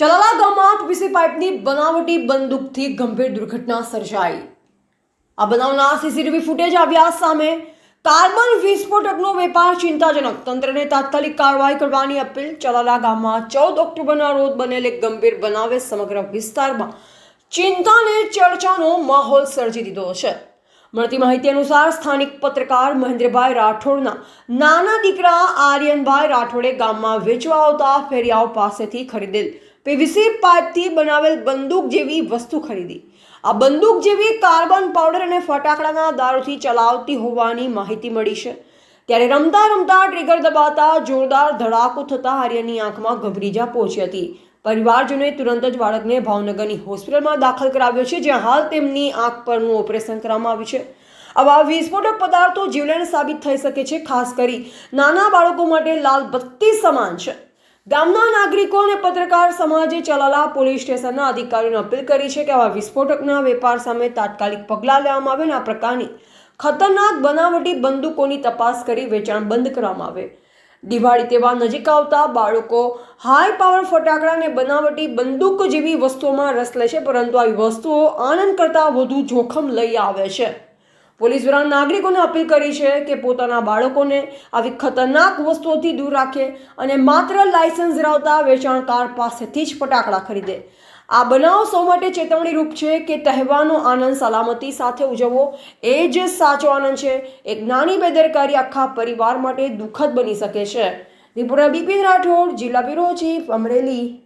ચલાલા ગામમાં પીવીસી પાઇપની બનાવટી બંદૂકથી ગંભીર દુર્ઘટના સર્જાઈ. આ બનાવના સીસીટીવી ફૂટેજ આવ્યા સામે કાર્બન વિસ્ફોટકનો વેપાર ચિંતાજનક. તંત્રને તાત્કાલિક કાર્યવાહી કરવાની અપીલ ચલાલા ગામમાં ચૌદ ઓક્ટોબરના રોજ બનેલ એક ગંભીર બનાવે સમગ્ર વિસ્તારમાં ચિંતાને ચર્ચાનો માહોલ સર્જી દીધો છે. મળતી માહિતી અનુસાર સ્થાનિક પત્રકાર મહેન્દ્રભાઈ રાઠોડના નાના દીકરા આર્યનભાઈ રાઠોડે ગામમાં વેચવા આવતા ફેરિયાઓ પાસેથી ખરીદેલ પીવીસી પાઇપથી બનાવેલ બંદૂક જેવી વસ્તુ ખરીદી. આ બંદૂક જેવી કાર્બન પાવડર અને ફટાકડાના દારૂથી ચલાવતી હોવાની માહિતી મળી છે. ત્યારે રમતા રમતા ટ્રિગર દબાતા જોરદાર ધડાકો થતા આર્યનની આંખમાં ગભરીજા પહોંચી હતી. પરિવારજનોએ તુરંત જ બાળકને ભાવનગરની હોસ્પિટલમાં દાખલ કરાવ્યો છે, જ્યાં હાલ તેમની આંખ પરનું ઓપરેશન કરવામાં આવ્યું છે. આવા વિસ્ફોટક પદાર્થો જીવલેણ સાબિત થઈ શકે છે, ખાસ કરી નાના બાળકો માટે લાલ બત્તી સમાન છે. ગામના નાગરિકો અને પત્રકાર સમાજે ચલાલા પોલીસ સ્ટેશનના અધિકારીઓને અપીલ કરી છે કે આવા વિસ્ફોટકના વેપાર સામે તાત્કાલિક પગલાં લેવામાં આવે અને આ પ્રકારની ખતરનાક બનાવટી બંદૂકોની તપાસ કરી વેચાણ બંધ કરવામાં આવે. દિવાળી તહેવાર નજીક આવતા બાળકો હાઈ પાવર ફટાકડા અને બનાવટી બંદૂક જેવી વસ્તુઓમાં રસ લે છે, પરંતુ આવી વસ્તુઓ આનંદ કરતાં વધુ જોખમ લઈ આવે છે. પોલીસ દ્વારા નાગરિકોને અપીલ કરી છે કે પોતાના બાળકોને આવી ખતરનાક વસ્તુઓથી દૂર રાખે અને માત્ર લાયસન્સ ધરાવતા વેચાણકાર પાસેથી જ ફટાકડા ખરીદે. આ બનાવ સૌ માટે ચેતવણી રૂપ છે કે તહેવારનો આનંદ સલામતી સાથે ઉજવવો એ જ સાચો આનંદ છે. એક નાની બેદરકારી આખા પરિવાર માટે દુઃખદ બની શકે છે. ત્રિપુરા બિપિન રાઠોડ, જિલ્લા બ્યુરો અમરેલી.